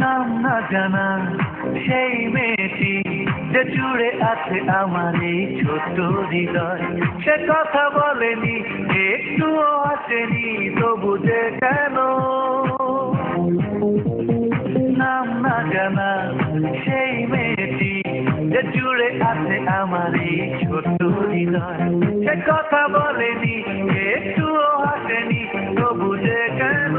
নাম না জানা, সেই মেয়েটি যে জুড়ে আছে আমার এই ছোট্ট হৃদয়। সে কথা বলেনি, একটুও আসেনি, তবু যে কেন? হৃদয় সে কথা বলেনি একটুও হাসেনি তবু যে কেন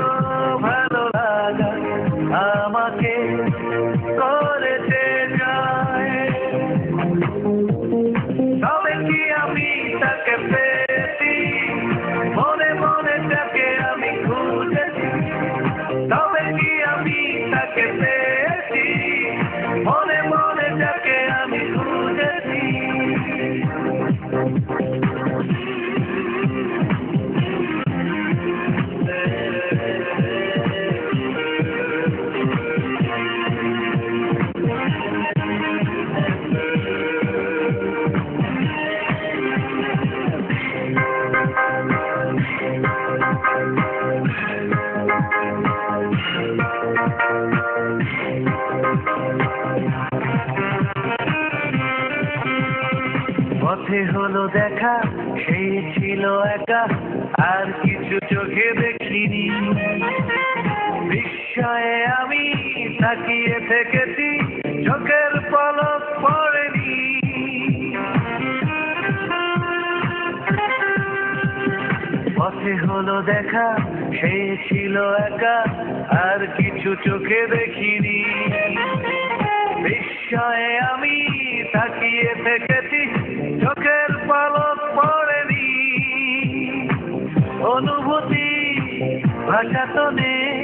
পথে হলো দেখা, সেই ছিল একা, আর কিছু চোখে দেখিনি। বিস্ময়ে আমি তাকিয়ে থেকেছি চোখের পলক পড়েনি। পথে হলো দেখা সে ছিল একা, আর কিছু চোখে দেখিনি। ভাষা তো নেই,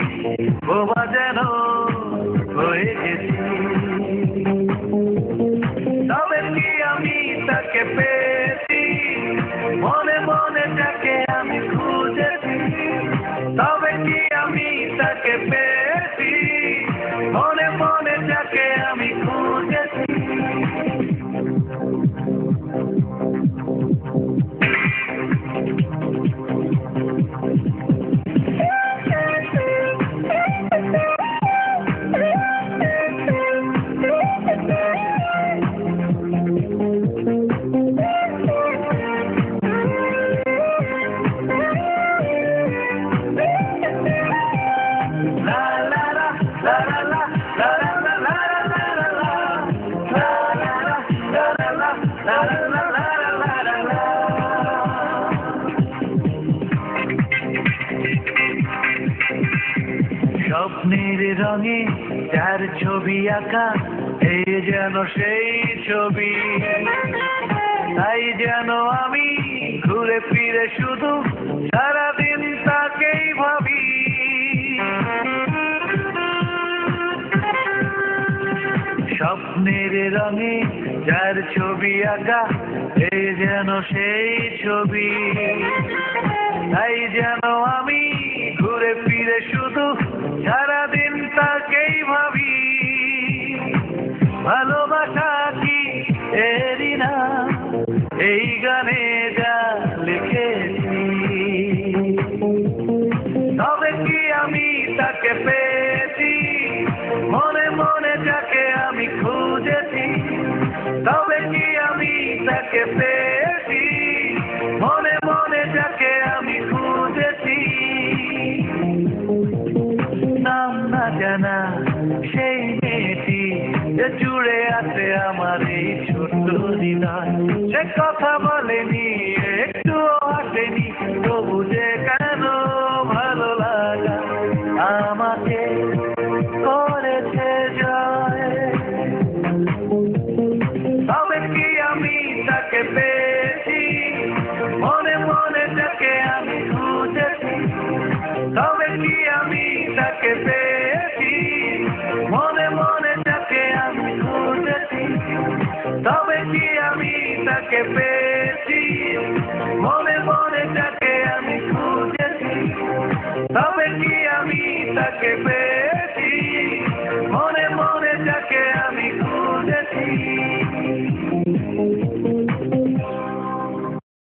বোবা যেন হয়ে গেছি। তবে কি আমি তাকে পেয়েছি? মনে মনে তাকে আমি খুঁজেছি। তবে কি আমি তাকে পেয়েছি? মনে মনে তাকে আমি খুঁজেছি। স্বপ্নের রঙে যার ছবি আঁকা এই যেন সেই ছবি। তাই যেন আমি ঘুরে ফিরে শুধু সারাদিন তাকেই ভাবি। স্বপ্নের রঙে যার ছবি আঁকা এ যেন সেই ছবি। তাই যেন আমি ঘুরে ফিরে শুধু সারাদিন তাকেই ভাবি, ভালোবাসা কি এরি না? এই গানে যা লিখেছি, তবে কি আমি তাকে পেয়েছি? মনে মনে যাকে আমি খুঁজেছি, তবে কি আমি তাকে পেয়েছি? জুড়ে আছে আমার এই ছোট্ট হৃদয় সে কথা বলেনি একটু আসেনি তবু যে কেন ভালো লাগা? আমাকে que habita, que ve.